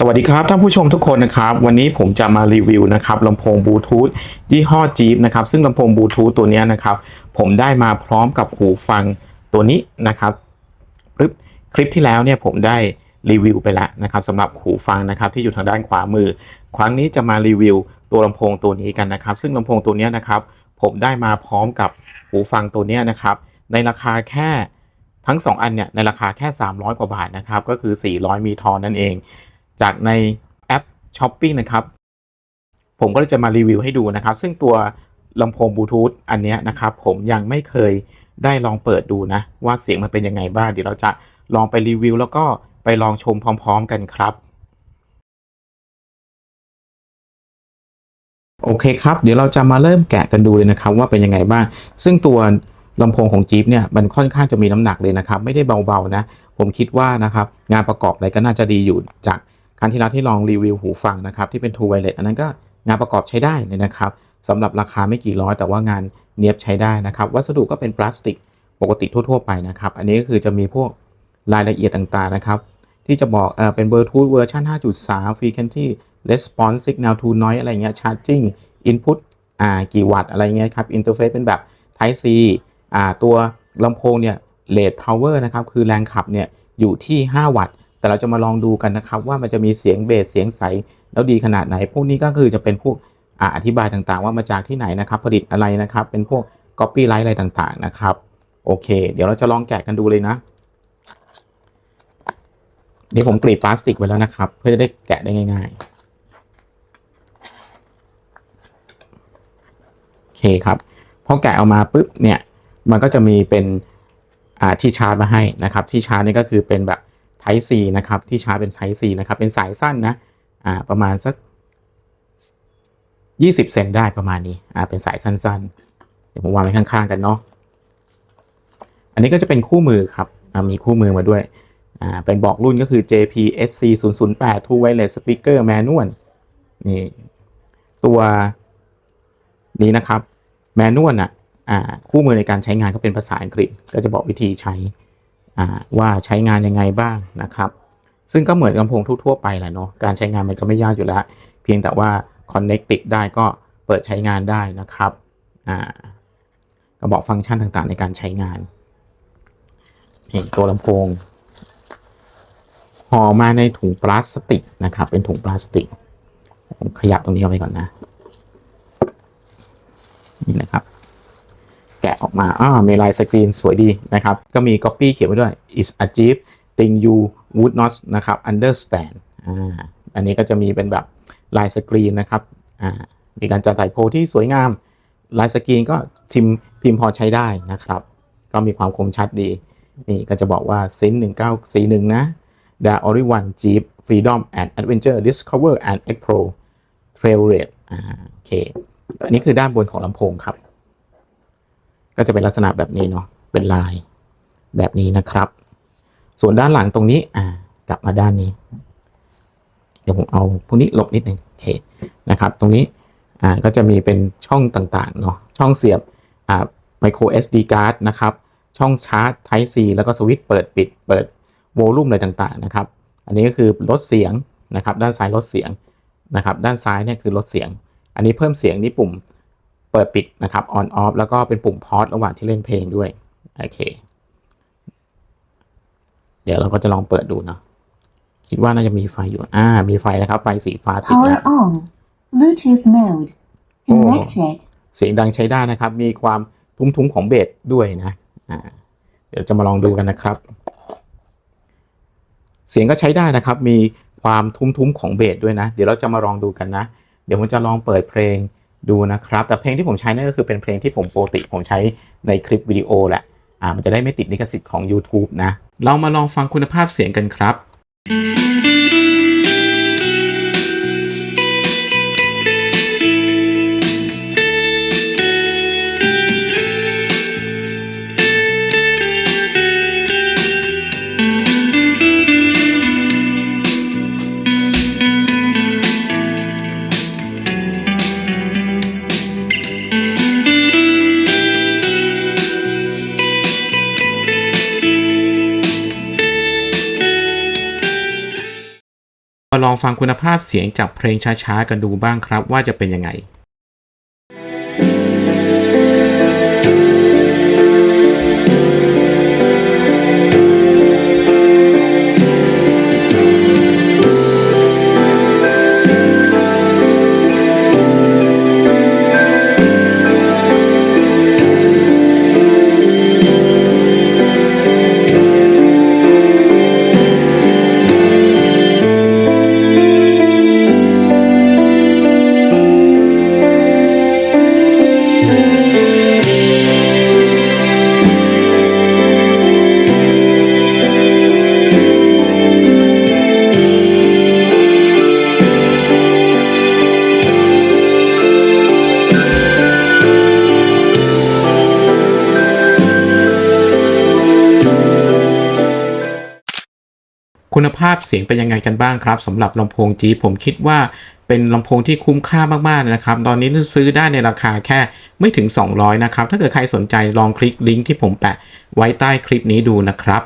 สวัสดีครับท่านผู้ชมทุกคนนะครับ วันนี้ผมจะมารีวิวนะครับลำโพงบลูทูธยี่ห้อจี p นะครับ ซึ่งลำโพงบลูทูธตัวนี้นะครับ ผมได้มาพร้อมกับหูฟังตัวนี้นะครับคลิปที่แล้วเนี่ยผมได้รีวิวไปแล้วนะครับสำหรับหูฟังนะครับที่อยู่ทางด้านขวามือ ครั้งนี้จะมารีวิวตัวลำโพงตัวนี้กันนะครับ ซึ่งลำโพงตัวนี้นะครับ ผมได้มาพร้อมกับหูฟังตัวนี้นะครับ ในราคาแค่ทั้ง 2 อันเนี่ยในราคาแค่ 300 กว่าบาทนะครับก็คือ 400 มีทอนนั่นเอง จากในแอป s h o p ิ e นะครับ ผมก็จะมารีวิวให้ดูนะครับ ซึ่งตัวลำโพงบลูทูธอันนี้นะครับ ผมยังไม่เคยได้ลองเปิดดูนะ ว่าเสียงมันเป็นยังไงบ้างเดี๋ยวเราจะลองไปรีวิว แล้วก็ไปลองชมพร้อม ๆ กันครับ โอเคครับ เดี๋ยวเราจะมาเริ่มแกะกันดูเลยนะครับ ว่าเป็นยังไงบ้าง ซึ่งตัวลำโพงของจี๊ปเนี่ยมันค่อนข้างจะมีน้ำหนักเลยนะครับ ไม่ได้เบาๆนะ ผมคิดว่านะครับงานประกอบอะไรก็น่าจะดีอยู่จาก ครั้งที่แล้วที่ลองรีวิวหูฟังนะครับที่เป็น True Wireless อันนั้นก็งานประกอบใช้ได้เลยนะครับสำหรับราคาไม่กี่ร้อย แต่ว่างานเนียบใช้ได้นะครับ วัสดุก็เป็นพลาสติกปกติทั่ว ๆ ไปนะครับ อันนี้ก็คือจะมีพวกรายละเอียดต่างๆนะครับ ที่จะบอกเออเป็น Bluetooth เวอร์ชัน5.3 Frequency Response Signal to Noise อะไรเงี้ย Charging Input อ่ากี่วัตต์อะไรเงี้ยครับ Interface เป็นแบบ Type C อ่าตัวลำโพงเนี่ย Rate Power นะครับ คือแรงขับเนี่ยอยู่ที่ 5 วัตต์ แต่เราจะมาลองดูกันนะครับว่ามันจะมีเสียงเบสเสียงใสแล้วดีขนาดไหน พวกนี้ก็คือจะเป็นพวกออธิบายต่างๆ ว่ามาจากที่ไหนนะครับผลิตอะไรนะครับ เป็นพวก Copyright อะไรต่างๆนะครับโอเค เดี๋ยวเราจะลองแกะกันดูเลยนะเดี๋ยวผมกรีดพลาสติกไว้แล้วนะครับ เพื่อจะได้แกะได้ง่ายๆโอเคครับพอแกะออกมาปุ๊บเนี่ยมันก็จะมีเป็นที่ชาร์จมาให้นะครับ ที่ชาร์จนี่ก็คือเป็นแบบ Type C นะครับที่ชาร์จเป็น Type C นะครับเป็นสายสั้นนะอ่าประมาณสัก 20 เซนได้ประมาณนี้อ่าเป็นสายสั้นๆ เดี๋ยวผมวางไว้ข้างๆกันเนาะอันนี้ก็จะเป็นคู่มือครับมีคู่มือมาด้วยอ่าเป็นบอกรุ่นก็คือ JPSC 008 Two Wireless Speaker Manual นี่ตัวนี้นะครับ แมนนวลอะอ่าคู่มือในการใช้งานก็เป็นภาษาอังกฤษ ก็จะบอกวิธีใช้ ว่าใช้งานยังไงบ้างนะครับ ซึ่งก็เหมือนลำโพงทั่วๆไปแหละเนาะการใช้งานมันก็ไม่ยากอยู่แล้ว เพียงแต่ว่า Connect ติดได้ก็เปิดใช้งานได้นะครับก็บอกฟังก์ชันต่างๆในการใช้งานนี่ตัวลำโพงห่อมาในถุงพลาสติกนะครับ เป็นถุงพลาสติก ผมขยับตรงนี้เอาไว้ก่อนนะ นี่นะครับ ออกมาอ้ามีลายสกรีนสวยดีนะครับ ก็มี copy เขียนไว้ด้วย is a jeep thing you would not นะครับ understand อ่าอันนี้ก็จะมีเป็นแบบลายสกรีนนะครับอ่ามีการจัดไถ่โพที่สวยงามลายสกรีนก็ทิมพิมพ์พอใช้ได้นะครับ ก็มีความคมชัดดี นี่ก็จะบอกว่าซิน1941 นะ The only one Jeep Freedom and Adventure Discover and Explore Trail Raid อ่าโอเคอันนี้คือด้านบนของลำโพงครับ ก็จะเป็นลักษณะแบบนี้เนาะเป็นลายแบบนี้นะครับ ส่วนด้านหลังตรงนี้อ่ากลับมาด้านนี้ เดี๋ยวผมเอาพวกนี้หลบนิดนึงโอเคนะครับ ตรงนี้อ่าก็จะมีเป็นช่องต่างๆเนาะช่องเสียบอ่า micro SD card นะครับ ช่องชาร์จ Type C แล้วก็สวิตช์เปิดปิดเปิดโวลูมอะไรต่างๆนะครับ อันนี้ก็คือลดเสียงนะครับ ด้านซ้ายลดเสียงนะครับ ด้านซ้ายเนี่ยคือลดเสียง อันนี้เพิ่มเสียงนี่ปุ่ม เปิดปิดนะครับ on off แล้วก็เป็นปุ่มพอ s ระหว่างที่เล่นเพลงด้วย โอเค เดี๋ยวเราก็จะลองเปิดดูเนาะ คิดว่าน่าจะมีไฟอยู่ อ่า มีไฟนะครับ ไฟสีฟ้าติด Power แล้ว on. Bluetooth mode. Connected. เสียงดังใช้ได้นะครับ มีความทุ้มๆของเบสด้วยนะ อ่า เดี๋ยวจะมาลองดูกันนะครับ เสียงก็ใช้ได้นะครับ มีความทุ้มๆของเบสด้วยนะ เดี๋ยวเราจะมาลองดูกันนะ เดี๋ยวผมจะลองเปิดเพลง ดูนะครับ แต่เพลงที่ผมใช้นั่นก็คือเป็นเพลงที่ผมปกติผมใช้ในคลิปวิดีโอแหละอ่ามันจะได้ไม่ติดลิขสิทธิ์ของ YouTube นะ เรามาลองฟังคุณภาพเสียงกันครับโฟังคุณภาพเสียงจากเพลงช้าๆ กันดูบ้างครับว่าจะเป็นยังไง คุณภาพเสียงเป็นยังไงกันบ้างครับสำหรับลำโพงจีผมคิดว่าเป็นลำโพงที่คุ้มค่ามากๆนะครับ ตอนนี้ซื้อได้ในราคาแค่ไม่ถึง 200 นะครับ ถ้าเกิดใครสนใจลองคลิกลิงก์ที่ผมแปะไว้ใต้คลิปนี้ดูนะครับ